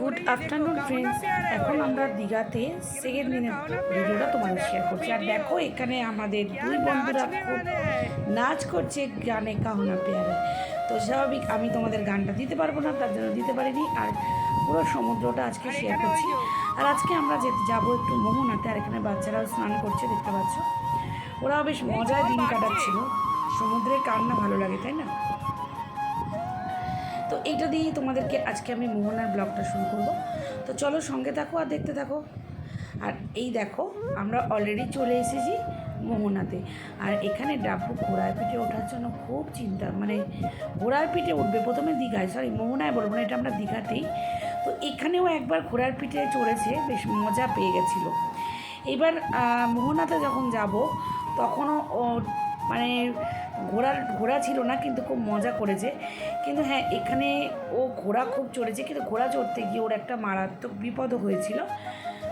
Good afternoon friends এখন আমরা দীঘাতে সেকেন্ড দিনের ভিডিওটা তোমাদের শেয়ার করছি। আর দেখো এখানে আমাদের দুই বন্ধুরা খুব নাচ করছে গানে কাহনা পেয়ারা। তো স্বাভাবিক আমি তোমাদের গানটা দিতে পারব না তার জন্য দিতে পারিনি। আর পুরো সমুদ্রটা আজকে শেয়ার করছি। আর আজকে আমরা যে যাব একটু মোহনাতে আর এখানে বাচ্চারাও স্নান করছে দেখতে পাচ্ছ। ওরাও বেশ মজায় দিন কাটাচ্ছিল। সমুদ্রে কান্না ভালো লাগে তাই না? তো এইটা দিয়েই তোমাদেরকে আজকে আমি মোহনার ব্লগটা শুরু করব। তো চলো সঙ্গে থাকো আর দেখতে থাকো। আর এই দেখো, আমরা অলরেডি চলে এসেছি মোহনাতে। আর এখানে ডাব্বু ঘোড়ার পিঠে ওঠার জন্য খুব চিন্তা মানে ঘোড়ার পিঠে উঠবে, প্রথমে দীঘায় সরি মোহনায় বলব না, এটা আমরা দীঘাতেই। তো এখানেও একবার ঘোড়ার পিঠে চড়েছে, বেশ মজা পেয়ে গেছিল। এবার মোহনাতে যখন যাব, তখনও মানে ঘোড়ার, ঘোড়া ছিল না, কিন্তু খুব মজা করেছে। কিন্তু হ্যাঁ এখানে ও ঘোড়া খুব চড়েছে, কিন্তু ঘোড়া চড়তে গিয়ে ওর একটা মারাত্মক বিপদও হয়েছিল।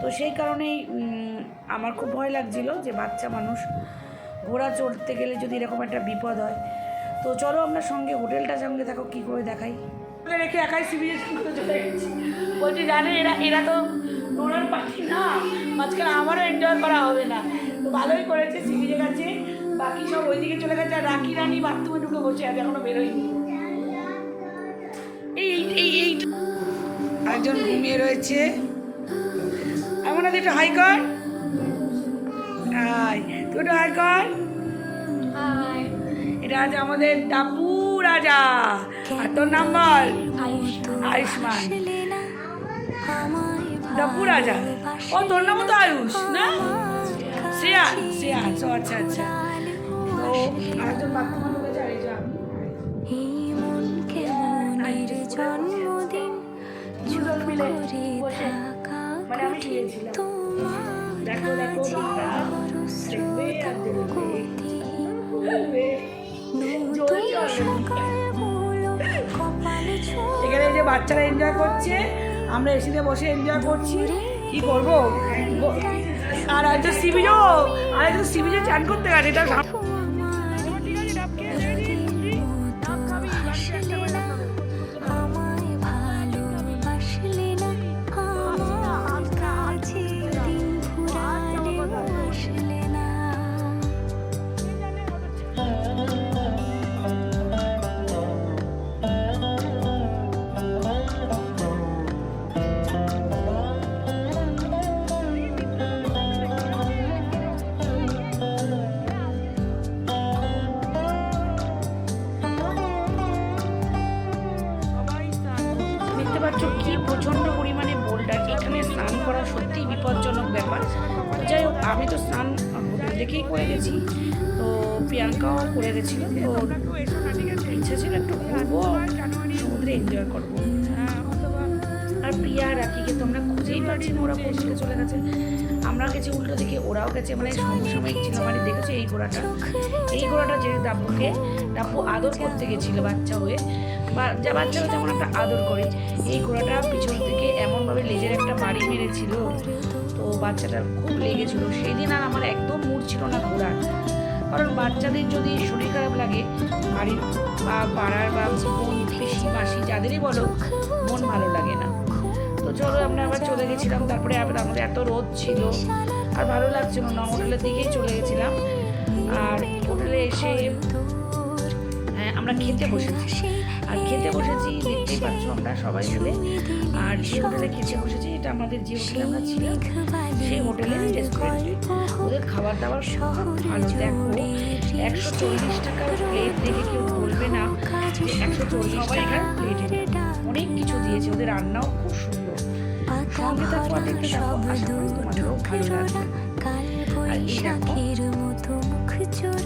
তো সেই কারণেই আমার খুব ভয় লাগছিল যে বাচ্চা মানুষ ঘোড়া চড়তে গেলে যদি এরকম একটা বিপদ হয়। তো চলো আমরা সঙ্গে হোটেলটা সঙ্গে থাকো, কী করে দেখাই। রেখে একাই সিবিএস চলে গেছি। বলছি, জানে, এরা এরা তো নোনার পাখি না। মাঝখানে আমারও এনজয় করা হবে না। তো ভালোই করেছে সিবিজে গেছে বাকি সব ওইদিকে চলে গেছে, আর রাখি রানি বাথরুমে ঢুকে বসে আছে, এখনও বেরোয়নি। একজন ঘুমিয়ে রয়েছে। আছে একটু হাই কর। তুই হাই কর। এটা আছে আমাদের টাপু রাজা। আর তোর নাম বল? আয়ুষ্মান। টাপু রাজা। ও তোর নামও তো আয়ুষ না? শ্রেয়ান ও আচ্ছা আচ্ছা। তো আরেকজন বাথরুমে এখানে যে বাচ্চারা এনজয় করছে, আমরা এসিতে বসে এনজয় করছি। কি করব? আর একজন সিবিজও আর একজন সিবিজও চান করতে গেছে, এটা আমি তো স্নান হোটেল দেখেই করে গেছি। তো প্রিয়াঙ্কাও করে গেছিল, তো ইচ্ছা ছিল একটু ঘুরবো, সমুদ্রে এনজয় করব। আর প্রিয়া আর রাখিকে তোমরা খুঁজেই পাচ্ছি না, ওরা কোথায় চলে গেছে। আমরা গেছি উল্টো দিকে, ওরাও গেছে মানে সমসাময়িক ছিল মানে দেখেছ এই ঘোড়াটা? এই ঘোড়াটা যে ডাব্বুকে, ডাব্বু আদর করতে গেছিল বাচ্চা হয়ে, বা যা বাচ্চারা যেমন একটা আদর করে। এই ঘোড়াটা পিছন থেকে এমনভাবে লেজের একটা বাড়ি মেরেছিল তো বাচ্চাটার খুব লেগেছিল। সেই দিন আর আমার একদম মুড ছিল না ঘোরার। কারণ বাচ্চাদের যদি শরীর খারাপ লাগে, বাড়ির বা পাড়ার বা বোন পিসি, মাসি যাদেরই বলো, মন ভালো লাগে না। তো চলো আমরা আবার চলে গেছিলাম। তারপরে আমাদের এত রোদ ছিল। আর ভালো লাগছিল না হোটেলের দিকেই চলে গেছিলাম। আর হোটেলে এসে হ্যাঁ আমরা খেতে বসেছি। আর খেতে বসেছি, দেখতেই পাচ্ছ আমরা সবাই মিলে। আর যে হোটেলে খেতে বসেছি, এটা আমাদের যে হোটেলে আমরা ছিলাম, সেই রেস্টুরেন্টে ওদের খাবার দাবার সব ভালো। দেখো, একশো চল্লিশ টাকার প্লেট দেখে কেউ বলবে না একশো চল্লিশ টাকার অনেক কিছু দিয়েছে, ওদের রান্নাও খুব সুন্দর। সঙ্গে থাকো দেখতে থাকো আশা করি তোমাদেরও ভালো লাগবে। আর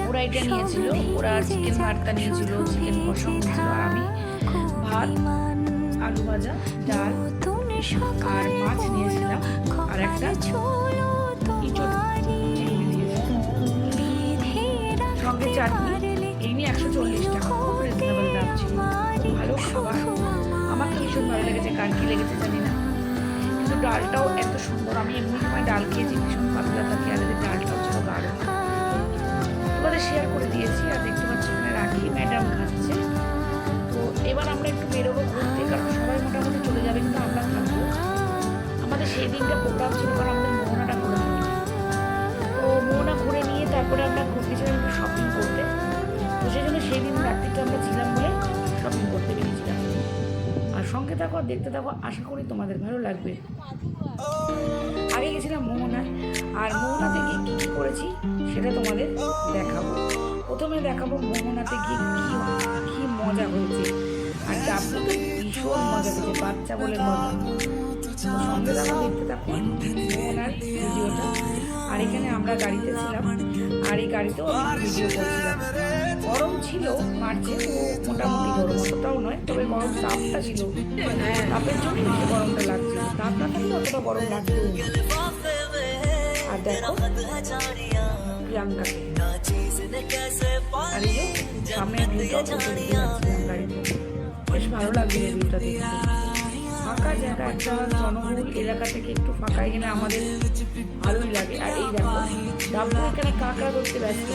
ওরা এটা নিয়েছিল ওরা চিকেন ভর্তা নিয়েছিল চিকেন কষা আর আমি ভাত আলু ভাজা ডাল আর মাছ নিয়েছিলাম আর একটা সঙ্গে চাটনি এই নিয়ে একশো চল্লিশ টাকা খুব রিজনেবল দাম ছিল ভালো খাবার। আমার ভীষণ ভালো লেগেছে। কার কি লেগেছে জানি না। ডালটাও এত সুন্দর। আমি এমনি সময় ডাল খেয়েছি, ভীষণ পাতলা থাকে আর ডালটাও ছিল গাঢ় তোমাদের শেয়ার করে দিয়েছি, আর দেখতে দেখতে থাকো, আশা করি তোমাদের ভালো লাগবে। আগে গেছিলাম মোহনায় আর মোহনাতে গিয়ে কী কী করেছি সেটা তোমাদের দেখাবো। প্রথমে দেখাবো মোহনাতে গিয়ে কী কী মজা হয়েছে। আর ডাব্বু তো ভীষণ মজা পেয়েছে বাচ্চা বলে সঙ্গে থাকো, দেখতে থাকো মোহনার ভিডিওটা। আর এখানে আমরা গাড়িতে ছিলাম, আর এই গাড়িতেও ভিডিও করছিলাম। গরম ছিল, মার্চে মোটামুটি গরম অতটাও নয়, তবে গরম তাপটা ছিল। তাপের জন্য গরমটা লাগছিল তাপ না থাকলে অতটা গরম লাগতো আর দেখো প্রিয়াঙ্কাকে আর এই ভিউটাও বেশ ভালো লাগছিল ভিউটা দেখতে। ফাঁকা জায়গা, একটা জনবহুল এলাকা থেকে একটু ফাঁকা, এখানে আমাদের ভালোই লাগে। আর এই ডাব্বু এখানে কাঁকড়া করতে ব্যস্ত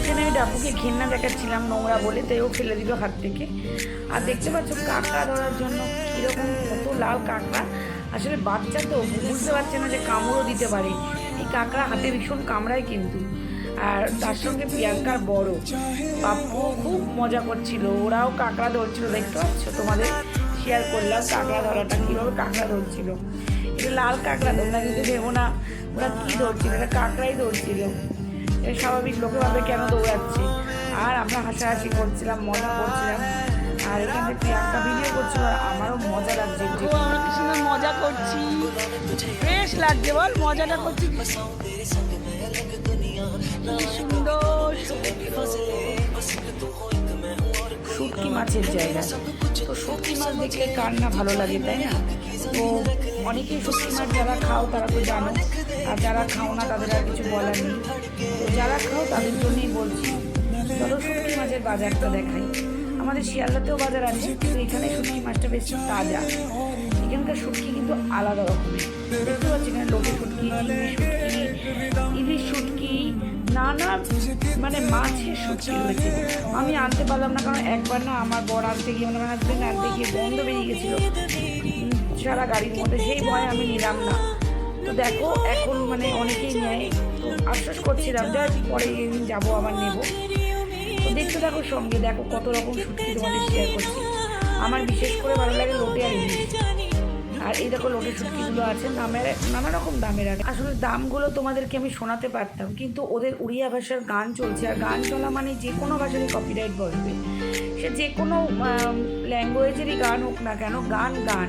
এখানে আমি ডাব্বুকে ঘেন্না দেখাচ্ছিলাম নোংরা বলে তাই ও ফেলে দিল হাত থেকে। আর দেখতে পাচ্ছ কাঁকড়া ধরার জন্য কীরকম কত লাল কাঁকড়া। আসলে বাচ্চা তো, বুঝতে পারছে না যে কামড়ও দিতে পারে। এই কাঁকড়া হাতে ভীষণ কামড়ায় কিন্তু। আর তার সঙ্গে প্রিয়াঙ্কার বড়। পাপ্পু খুব মজা করছিল, ওরাও কাঁকড়া ধরছিল, দেখতে পাচ্ছ তোমাদের? শেয়ার করলাম কাঁকড়া ধরাটা কীভাবে কাঁকড়া ধরছিল? এটা লাল কাঁকড়া তোমরা কিন্তু ভেবো না, ওরা কী ধরছিল এটা কাঁকড়াই ধরছিল। স্বাভাবিক, লোকে ভাবে কেন দৌড়াচ্ছে। আর আমরা হাসাহাসি করছিলাম, মজা করছিলাম। আর এখানে প্রিয়াঙ্কা ভিডিও করছিল আমারও মজা লাগছে। আমরা কি সুন্দর মজা করছি। বেশ লাগছে, বল, মজাটা করছি। সুন্দর। শুটকি মাছের জায়গা। তো শুটকি মাছ দেখলে কার না ভালো লাগে, তাই না? তো অনেকেই শুটকি মাছ যারা খাও, তারা তো জানো। আর যারা খাও না, তাদের আর কিছু বলার নেই। তো যারা খাও, তাদের জন্যই বলছি, চলো শুটকি মাছের বাজারটা দেখাই। আমাদের শিয়ালদাতেও বাজার আছে, কিন্তু এখানে শুটকি মাছটা বেশ তাজা। এখানকার শুটকি কিন্তু আলাদা রকমের। দেখতে পাচ্ছি এখানে লোকে শুটকি চিংড়ি শুটকি, ইলিশ শুটকি নানা মানে মাছের শুটকি হয়েছে আমি আনতে পারলাম না, কারণ একবার না আমার বর আনতে গিয়ে মানে আমার হাজবেন্ড আনতে গিয়ে বন্ধ বেরিয়ে গেছিল। সারা গাড়ির মধ্যে, সেই ভয় আমি নিলাম না। তো দেখো, এখন মানে অনেকেই নেয়। আশ্বাস করছিলাম যে পরে যাব, আবার নেব। তো দেখতে থাকো সঙ্গে, দেখো কত রকম শুটকি তোমাদের শেয়ার করছি। আমার বিশেষ করে ভালো লাগে লোটে আর আর এই দেখো লোটে শুটকিগুলো আছে, নামের নানা রকম দামের আছে। আসলে দামগুলো তোমাদেরকে আমি শোনাতে পারতাম, কিন্তু ওদের উড়িয়া ভাষার গান চলছে। আর গান চলা মানে যে কোনো ভাষারই কপিরাইট বসবে সে যে কোনো ল্যাঙ্গুয়েজেরই গান হোক না কেন, গান গান।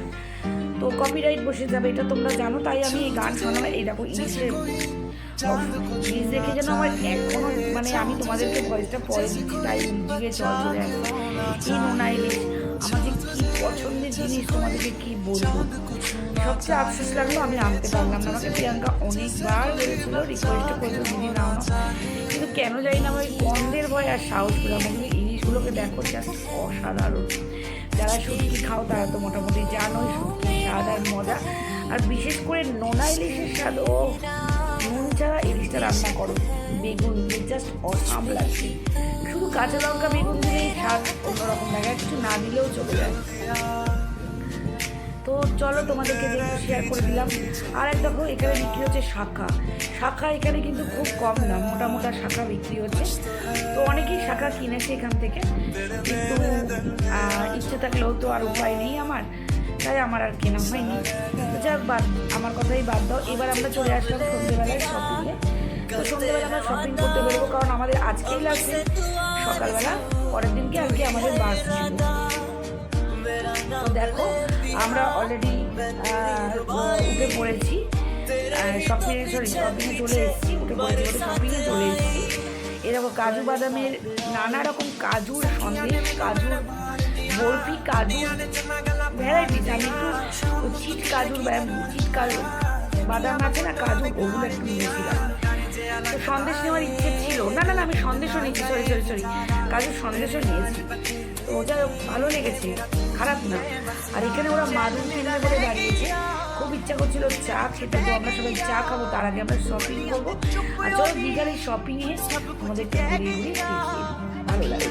তো কপিরাইট বসে যাবে, এটা তোমরা জানো, তাই আমি এই গান শোনাবো এই দেখো ইংলিশের দেখে যেন আমার এখনও মানে আমি তোমাদেরকে ভয়েসটা পরে দিচ্ছি, তাই চলে পছন্দের জিনিস তোমাদেরকে কী বলব? সবচেয়ে আফসোস লাগল, আমি আনতে পারলাম না। আমাকে প্রিয়াঙ্কা অনেকবার বলেছিল রিকোয়েস্ট করেছিল, দিদি, নাও কিন্তু কেন জানি না ওই গন্ধের ভয় আর সাহস পেলাম কিন্তু ইলিশগুলোকে দেখো জাস্ট অসাধারণ। যারা শুটকি খাও, তারা তো মোটামুটি জানোই শুটকি স্বাদ আর মজা। আর বিশেষ করে নোনা ইলিশের স্বাদ, ও নুন ছাড়া ইলিশটা রান্না করো। বেগুন জাস্ট অসাম লাগছে। কাঁচা লঙ্কা বেগুন দিলেই স্বাদ অন্যরকম লাগে কিছু না দিলেও চলে যায়। তো চলো তোমাদেরকে যে একটু শেয়ার করে দিলাম। আর এক দেখো, এখানে বিক্রি হচ্ছে শাখা। শাখা এখানে কিন্তু খুব কম দাম মোটা মোটা শাখা বিক্রি হচ্ছে। তো অনেকেই শাখা কিনেছে এখান থেকে। কিন্তু ইচ্ছে থাকলেও তো আর উপায় নেই আমার। তাই আমার আর কেনা হয়নি। যাক, বাদ, আমার কথাই বাদ দাও। এবার আমরা চলে আসলাম তো সন্ধ্যেবেলা আমরা শপিং করতে বেরোবো, কারণ আমাদের আজকেই লাগছে সকালবেলা, পরের দিনকে আর কি আমাদের বাস তো দেখো, আমরা অলরেডি উঠে পড়েছি শপিংয়ে সরি শপিংয়ে চলে এসেছি, উঠে পড়েছি শপিংয়ে চলে এসেছি। এরকম কাজু বাদামের নানা রকম কাজুর সন্দেশ কাজুর বরফি কাজু ভ্যারাইটিস আমি একটু চিট কাজুর বা- চিট কাজু, বাদাম আছে না, কাজু, ওগুলো একটু নিয়েছিলাম তো সন্দেশ নেওয়ার ইচ্ছে ছিল। না না না, আমি সন্দেশও নিয়েছি সরি সরি সরি কাজের সন্দেশও নিয়েছি। তো ওটা ভালো লেগেছে, খারাপ না। আর এখানে ওরা মাদুর কিনবে বলে দাঁড়িয়েছে। খুব ইচ্ছা করছিল চা খেতে, তো আমরা সবাই চা খাব, তার আগে আমরা শপিং করব। আর চলো বিকালে এই শপিংয়ে আমাদেরকে ঘুরিয়ে ভালো লাগে।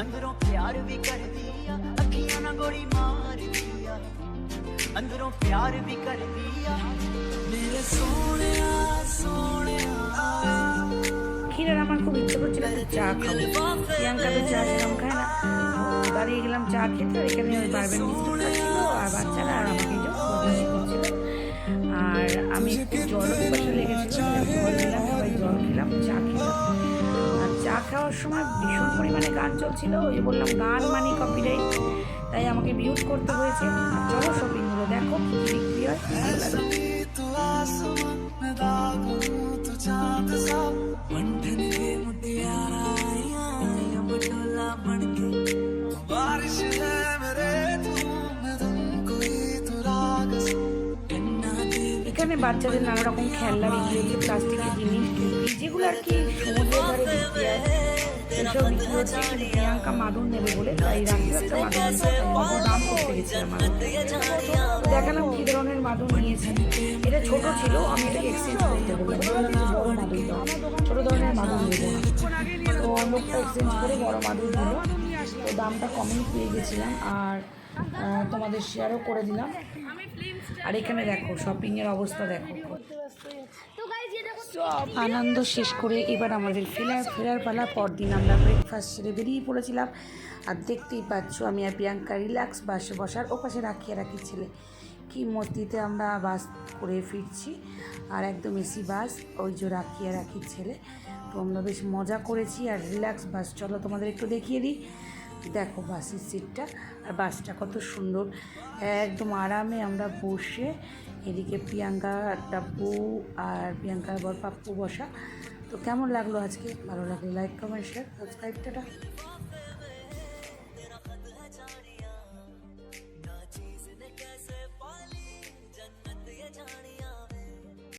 अंदरों प्यार भी कर दिया, अखियां ना गोली मार अंदरों प्यार भी कर दिया। मेरे सोने सोने ক্ষীরের আমার খুব ইচ্ছে করছিল একটু চা খাব। প্রিয়াঙ্কা তো চা সেরকম খায় না। দাঁড়িয়ে গেলাম চা খেতে এখানে ওই বারবেন ছিল আর বাচ্চারা আর আমাকে বদমাসি করছিল। আর আমি একটু জলও পিপাসা লেগেছিল জল নিলাম সবাই জল খেলাম, চা খেলাম। আর চা খাওয়ার সময় ভীষণ পরিমাণে গান চলছিল, ওই বললাম, গান মানে কপিরাইট তাই আমাকে মিউট করতে হয়েছে। চলো শপিং দেখো কি বিক্রি হয় बारिश है मेरे এখানে বাচ্চাদের নানা রকম খেলনা বিক্রি হচ্ছে প্লাস্টিকের জিনিস যেগুলো আর কি সমুদ্রের ধারে বিক্রি হয় প্রিয়াঙ্কা মাদুর নেবে বলে তাই ধরনের মাদুর নিয়েছি এটা ছোট ছিল এক্সচেঞ্জ করতে ছোট ধরনের মাদুর তো এক্সচেঞ্জ করে বড় মাদুর তো দামটা কমেই পেয়ে গেছিলাম আর তোমাদের শেয়ারও করে দিলাম আর এখানে দেখো শপিং এর অবস্থা দেখো। আনন্দ শেষ করে এবার আমাদের ফেরার ফেরার পালা, পরদিন আমরা ব্রেকফাস্ট সেরে বেরিয়ে পড়েছিলাম। আর দেখতেই পাচ্ছ আমি আর প্রিয়াঙ্কা রিল্যাক্স বাসে বসার ওপাশে রাখিয়ে রাখি ছেলে। কি মস্তিতে আমরা বাস করে ফিরছি। আর একদম এসি বাস, ওই যে রাখিয়ে রাখি ছেলে। তো আমরা বেশ মজা করেছি আর রিল্যাক্স বাস। চলো তোমাদের একটু দেখিয়ে দিই। দেখো বাসের সিটটা আর বাসটা কত সুন্দর। একদম আরামে আমরা বসে এদিকে প্রিয়াঙ্কা টাপ্পু আর প্রিয়াঙ্কার বর পাপ্পু বসা। তো কেমন লাগল আজকে? ভালো লাগল লাইক কমেন্ট শেয়ার সাবস্ক্রাইবটা